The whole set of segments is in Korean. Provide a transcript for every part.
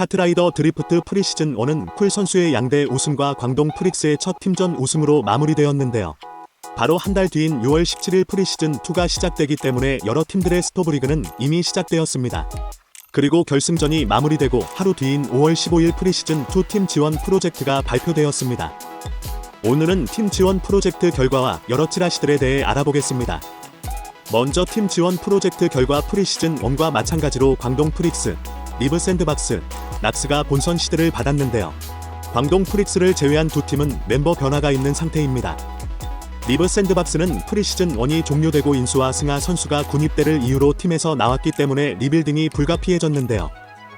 카트라이더 드리프트 프리시즌 1은 쿨 선수의 양대 우승과 광동 프릭스의 첫 팀전 우승으로 마무리되었는데요. 바로 한 달 뒤인 6월 17일 프리시즌 2가 시작되기 때문에 여러 팀들의 스토브리그는 이미 시작되었습니다. 그리고 결승전이 마무리되고 하루 뒤인 5월 15일 프리시즌 2 팀 지원 프로젝트가 발표되었습니다. 오늘은 팀 지원 프로젝트 결과와 여러 찌라시들에 대해 알아보겠습니다. 먼저 팀 지원 프로젝트 결과 프리시즌 1과 마찬가지로 광동 프릭스, 리브 샌드박스, 낙스가 본선 시드를 받았는데요. 광동 프릭스를 제외한 두 팀은 멤버 변화가 있는 상태입니다. 리브 샌드박스는 프리시즌 1이 종료되고 인수와 승하 선수가 군입대를 이유로 팀에서 나왔기 때문에 리빌딩이 불가피해졌는데요.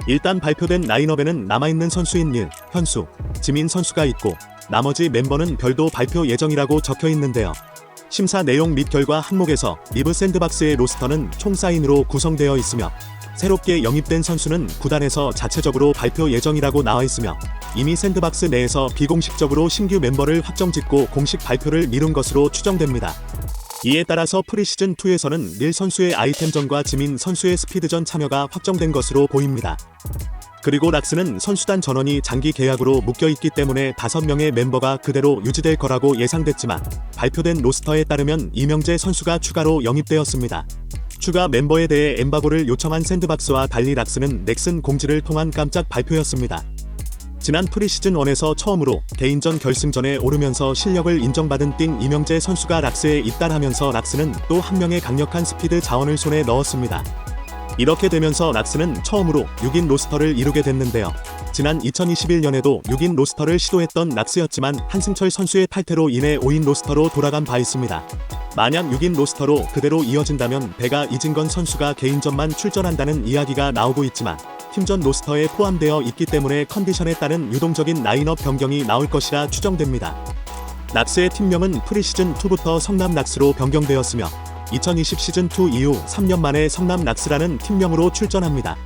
일단 발표된 라인업에는 남아있는 선수인 일, 현수, 지민 선수가 있고 나머지 멤버는 별도 발표 예정이라고 적혀 있는데요. 심사 내용 및 결과 항목에서 리브 샌드박스의 로스터는 총 사인으로 구성되어 있으며 새롭게 영입된 선수는 구단에서 자체적으로 발표 예정이라고 나와 있으며 이미 샌드박스 내에서 비공식적으로 신규 멤버를 확정짓고 공식 발표를 미룬 것으로 추정됩니다. 이에 따라서 프리시즌 2에서는 릴 선수의 아이템전과 지민 선수의 스피드전 참여가 확정된 것으로 보입니다. 그리고 락스는 선수단 전원이 장기 계약으로 묶여 있기 때문에 5명의 멤버가 그대로 유지될 거라고 예상됐지만 발표된 로스터에 따르면 이명재 선수가 추가로 영입되었습니다. 추가 멤버에 대해 엠바고를 요청한 샌드박스와 달리 락스는 넥슨 공지를 통한 깜짝 발표였습니다. 지난 프리시즌 1에서 처음으로 개인전 결승전에 오르면서 실력을 인정받은 띵 이명재 선수가 락스에 입단하면서 락스는 또 한 명의 강력한 스피드 자원을 손에 넣었습니다. 이렇게 되면서 락스는 처음으로 6인 로스터를 이루게 됐는데요. 지난 2021년에도 6인 로스터를 시도했던 락스였지만 한승철 선수의 탈퇴로 인해 5인 로스터로 돌아간 바 있습니다. 만약 6인 로스터로 그대로 이어진다면 배가 이진건 선수가 개인전만 출전한다는 이야기가 나오고 있지만 팀전 로스터에 포함되어 있기 때문에 컨디션에 따른 유동적인 라인업 변경이 나올 것이라 추정됩니다. 락스의 팀명은 프리시즌 2부터 성남 락스로 변경되었으며 2020 시즌 2 이후 3년 만에 성남 락스라는 팀명으로 출전합니다.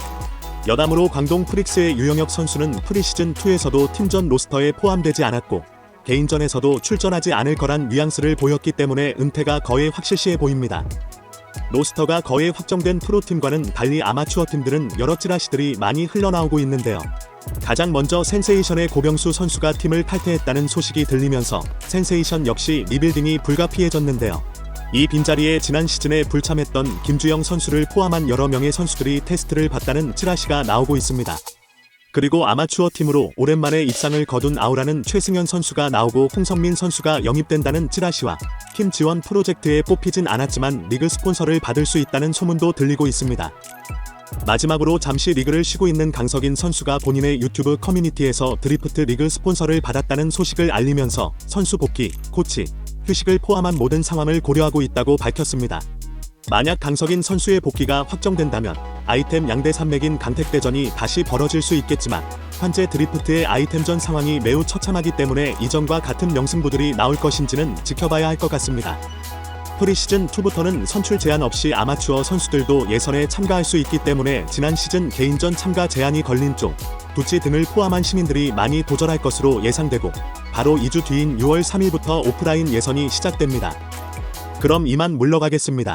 여담으로 광동 프릭스의 유영혁 선수는 프리시즌 2에서도 팀전 로스터에 포함되지 않았고 개인전에서도 출전하지 않을 거란 뉘앙스를 보였기 때문에 은퇴가 거의 확실시해 보입니다. 로스터가 거의 확정된 프로팀과는 달리 아마추어 팀들은 여러 찌라시들이 많이 흘러나오고 있는데요. 가장 먼저 센세이션의 고병수 선수가 팀을 탈퇴했다는 소식이 들리면서 센세이션 역시 리빌딩이 불가피해졌는데요. 이 빈자리에 지난 시즌에 불참했던 김주영 선수를 포함한 여러 명의 선수들이 테스트를 받다는 찌라시가 나오고 있습니다. 그리고 아마추어 팀으로 오랜만에 입상을 거둔 아우라는 최승현 선수가 나오고 홍성민 선수가 영입된다는 찌라시와 팀 지원 프로젝트에 뽑히진 않았지만 리그 스폰서를 받을 수 있다는 소문도 들리고 있습니다. 마지막으로 잠시 리그를 쉬고 있는 강석인 선수가 본인의 유튜브 커뮤니티에서 드리프트 리그 스폰서를 받았다는 소식을 알리면서 선수 복귀, 코치, 휴식을 포함한 모든 상황을 고려하고 있다고 밝혔습니다. 만약 강석인 선수의 복귀가 확정된다면 아이템 양대 산맥인 강택대전이 다시 벌어질 수 있겠지만 현재 드리프트의 아이템전 상황이 매우 처참하기 때문에 이전과 같은 명승부들이 나올 것인지는 지켜봐야 할 것 같습니다. 프리시즌 2부터는 선출 제한 없이 아마추어 선수들도 예선에 참가할 수 있기 때문에 지난 시즌 개인전 참가 제한이 걸린 쪽, 두치 등을 포함한 시민들이 많이 도전할 것으로 예상되고 바로 2주 뒤인 6월 3일부터 오프라인 예선이 시작됩니다. 그럼 이만 물러가겠습니다.